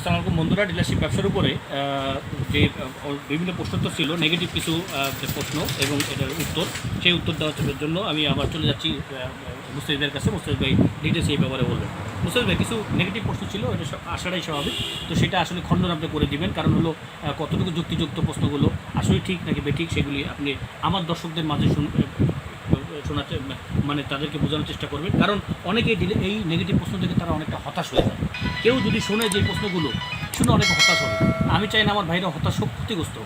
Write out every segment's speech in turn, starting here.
আসসালামু আলাইকুম বন্ধুরা, ডিলারশিপ ব্যবসার উপরে যে বিভিন্ন প্রশ্ন তো ছিল নেগেটিভ কিছু প্রশ্ন এবং এটার উত্তর, সেই উত্তর দেওয়ার জন্য আমি আবার চলে যাচ্ছি মুস্তাহিদের কাছে। মুস্তাহিদ ভাই ডিটেলস এই ব্যাপারে বলবেন। মুস্তাহিদ ভাই, কিছু নেগেটিভ প্রশ্ন ছিল, এটা আসাটাই স্বাভাবিক। তো সেটা আসলে খণ্ডন আপনি করে দিবেন। কারণ হলো কতটুকু যুক্তিযুক্ত প্রশ্নগুলো আসলে ঠিক নাকি বেঠিক, সেগুলি আপনি আমার দর্শকদের মাঝে শুন শোনাতে মানে তাদেরকে বোঝানোর চেষ্টা করবেন কারণ অনেকেই এই নেগেটিভ প্রশ্ন থেকে তারা অনেকটা হতাশ হয়ে যায়। কেউ যদি শোনে যে প্রশ্নগুলো শুনে অনেক হতাশ হবে। আমি চাই না আমার ভাইরা হতাশ হোক ক্ষতিগ্রস্ত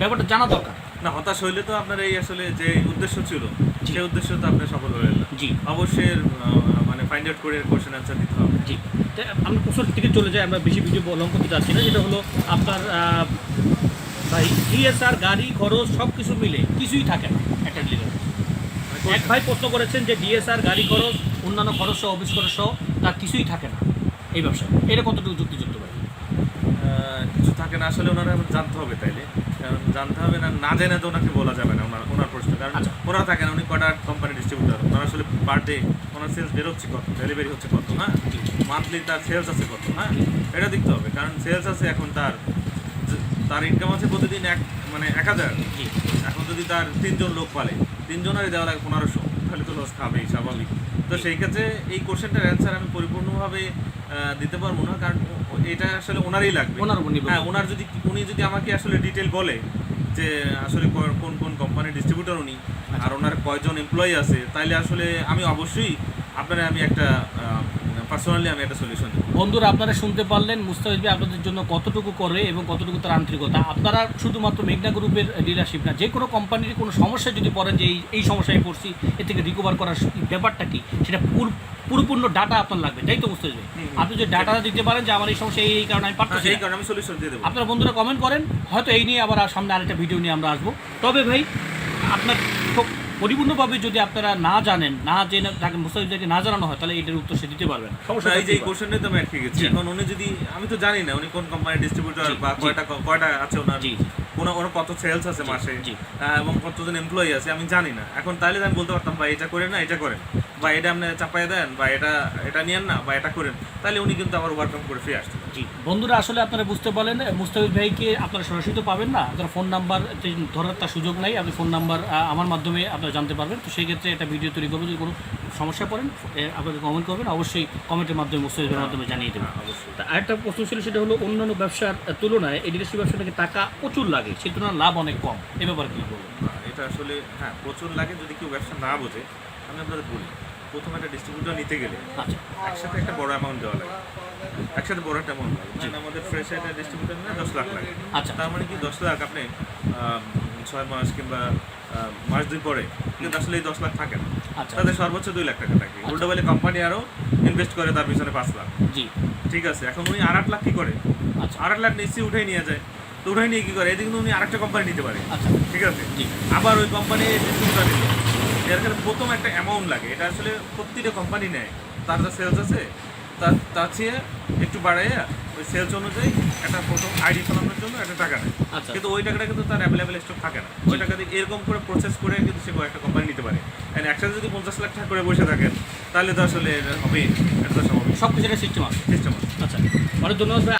ব্যাপারটা জানা দরকার। না হতাশ হইলে তো আপনার এই আসলে যে উদ্দেশ্য ছিল। সেই উদ্দেশ্য তো আপনি সফল হলেন না। জি। অবশ্যই মানে ফাইন্ড আউট করে কোশ্চেন অ্যান্সার দিতে হবে। জি। তা আমরা প্রশ্ন থেকে চলে যাই আমরা বেশি ভিডিও লং করতে চাচ্ছি না। যেটা হলো আপনার ভাই ডিএসআর গাড়ি খরচ সব কিছু মিলে কিছুই থাকে না একটা ডিলার এক ভাই প্রশ্ন করেছেন যে ডিএসআর গাড়ি খরচ অন্যান্য খরচ সহ অফিস খরচ সহ তার কিছুই থাকে না এই ব্যবসা এটা কতটুকু যুক্তিযুক্ত ভাই? কিছু থাকে না। আসলে ওনারা জানতে হবে তাইলে। কারণ জানতে হবে না না জেনে তো ওনাকে বলা যাবে না ওনার ওনার প্রশ্ন। কারণ আচ্ছা। ওনারা থাকে না উনি কটা কোম্পানি ডিস্ট্রিবিউটার ওনার আসলে পার ডে ওনার সেলস বেরোচ্ছে কত? ডেলিভারি হচ্ছে কত? হ্যাঁ? মান্থলি তার সেলস আছে কত? হ্যাঁ? এটা দেখতে হবে। কারণ সেলস আছে এখন তার তার ইনকাম আছে প্রতিদিন এক মানে এক হাজার। এখন যদি তার তিনজন লোক পালে তিনজনেরই দেওয়া লাগে পনেরোশো। তাহলে তো লস খাবেই স্বাভাবিক। তো সেই ক্ষেত্রে এই কোশ্চেনটার অ্যান্সার আমি পরিপূর্ণভাবে দিতে পারব না কারণ এটা আসলে ওনারই লাগবে। ওনার হ্যাঁ ওনার যদি উনি যদি আমাকে আসলে ডিটেল বলে যে আসলে কোন কোন কোম্পানির ডিস্ট্রিবিউটর উনি আর ওনার কয়জন এমপ্লয়ি আছে তাইলে আসলে আমি অবশ্যই আপনারা আমি একটা পার্সোনালি আমি একটা সলিউশন বন্ধুরা আপনারা শুনতে পারলেন মুস্তাফিজ ভাই আপনাদের জন্য কতটুকু করে এবং কতটুকু তার আন্তরিকতা। আপনারা শুধুমাত্র মেঘনা গ্রুপের ডিলারশিপ না যে কোনো কোম্পানির কোনো সমস্যা যদি পড়েন যে এই এই সমস্যায় পড়ছি এ থেকে রিকভার করার ব্যাপারটা কি? সেটা পুর- পুরোপূর্ণ ডাটা আপনার লাগবে তাই তো মুস্তাফিজ ভাই। আপনি যে ডাটা দিতে পারেন যে আমার এই সমস্যা এই এই কারণে আমি পারতেছি সেই কারণে আমি সলিউশন দিয়ে দেবো। আপনারা বন্ধুরা কমেন্ট করেন হয়তো এই নিয়ে আবার সামনে আরেকটা ভিডিও নিয়ে আমরা আসব। তবে ভাই আপনার খুব পরিপূর্ণভাবে যদি আপনারা না জানেন না জেনে তাকে মুস্তাফিজকে না জানানো হয় তাহলে এটার উত্তর সে দিতে পারবেন সমস্যা এই যে এই। কোশ্চেনটাই তো আমি আটকে গেছি। এখন উনি যদি আমি তো জানি না উনি কোন কোম্পানির ডিস্ট্রিবিউটর বা কয়টা কয়টা আছে ওনার? জি। ওনার ওনার কত সেলস আছে মাসে? এবং কতজন এমপ্লয়ি আছে আমি জানি না। এখন তাহলে আমি বলতে পারতাম ভাই এটা করেন না এটা করেন। বা এটা আপনি চাপাই দেন বা এটা এটা নিয়েন না বা এটা করেন। তাহলে উনি কিন্তু আবার ওভারকাম করে ফিরে আসতেন। জি। বন্ধুরা আসলে আপনারা বুঝতে পারলেন মুস্তাফিজ ভাইকে আপনারা সরাসরি তো পাবেন না। আপনার ফোন নাম্বার ধরার তার সুযোগ নাই আপনি ফোন নাম্বার আমার মাধ্যমে আপনারা জানতে পারবেন। তো সেই ক্ষেত্রে একটা ভিডিও তৈরি করবেন যদি কোনো সমস্যা পড়েন আপনাকে কমেন্ট করবেন অবশ্যই কমেন্টের মাধ্যমে মুস্তাফিজ ভাইয়ের মাধ্যমে জানিয়ে দেবেন। হ্যাঁ, অবশ্যই। তা আরেকটা প্রশ্ন ছিল সেটা হলো অন্যান্য ব্যবসার তুলনায় এই ডিলারশিপ ব্যবসা থেকে টাকা প্রচুর লাগে সে তুলনায় লাভ অনেক কম। এ ব্যাপারে কী বলব এটা আসলে হ্যাঁ প্রচুর লাগে যদি কেউ ব্যবসা না বোঝে আমি আপনাদের বলি। প্রথম একটা ডিস্ট্রিবিউটর নিতে গেলে আচ্ছা। একসাথে একটা বড় অ্যামাউন্ট দেওয়া লাগে। একসাথে বড় একটা অ্যামাউন্ট লাগে। মানে আমাদের ফ্রেশ একটা ডিস্ট্রিবিউটর নিলে দশ লাখ লাগে। আচ্ছা। তার মানে কি দশ লাখ আপনি ছয় মাস কিংবা মাস দুই পরে কিন্তু আসলে এই দশ লাখ থাকে না। আচ্ছা। তাদের সর্বোচ্চ দুই লাখ টাকা থাকে। উল্টো বলে কোম্পানি আরও ইনভেস্ট করে তার পিছনে পাঁচ লাখ। জি। ঠিক আছে এখন উনি আর আট লাখ কী করে? আচ্ছা। আর আট লাখ নিশ্চয়ই উঠে নিয়ে যায়। তো উঠে নিয়ে কী করে? এদিকে উনি আরেকটা কোম্পানি নিতে পারে। আচ্ছা। ঠিক আছে? আবার ওই কোম্পানি ডিস্ট্রিবিউটার নিল এর কারণে প্রথম একটা অ্যামাউন্ট লাগে। এটা আসলে প্রতিটা কোম্পানি নেয়। তার যা সেলস আছে তার তার চেয়ে একটু বাড়াইয়া ওই সেলস অনুযায়ী একটা প্রথম আইডি ফলানোর জন্য একটা টাকা নেয়। আচ্ছা। কিন্তু ওই টাকাটা কিন্তু তার অ্যাভেলেবেল স্টক থাকে না। ওই টাকা দিয়ে এরকম করে প্রসেস করে কিন্তু সে একটা কোম্পানি নিতে পারে। অ্যান্ড একসাথে যদি পঞ্চাশ লাখ টাকা করে বসে থাকেন তাহলে তো আসলে হবে এটা তো স্বাভাবিক। সব কিছু একটা সিস্টেম আছে। সিস্টেম আছে। আচ্ছা। অনেক ধন্যবাদ